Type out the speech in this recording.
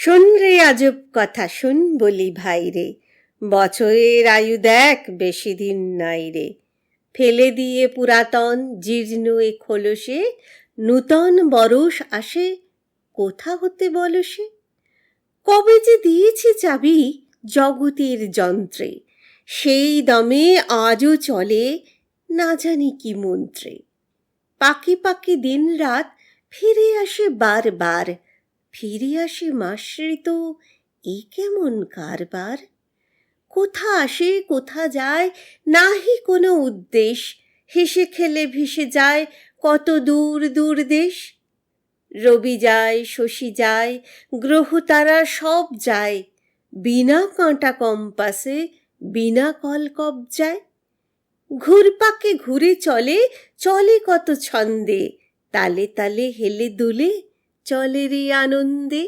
শোন রে আজব কথা, শুন বলি ভাই রে। বছরের আয়ু দেখ, বেশি দিন নাই রে। ফেলে দিয়ে পুরাতন, জীর্ণ এ খোলসে, নূতন বরষ আসে, কোথা হতে বলো সে? কবে যে দিয়েছে চাবি জগতের যন্ত্রে, সেই দমে আজও চলে, না জানি কি মন্ত্রে। পাকে পাকে দিন রাত ফিরে আসে বারবার ফিরে আসে মাসৃত এ কেমন কারবার? কোথা আসে, কোথা যায়, নাহি কোনো উদ্দেশ, হেসে খেলে ভেসে যায়, কত দূর দূর দেশ? রবি যায়, শশী যায়, গ্রহ তারা সব যায়, বিনা কাঁটা কম্পাসে, বিনা কল কবজায় ঘুরপাকে ঘুরে চলে চলে কত ছন্দে, তালে তালে হেলে দুলে চলে আনন্দে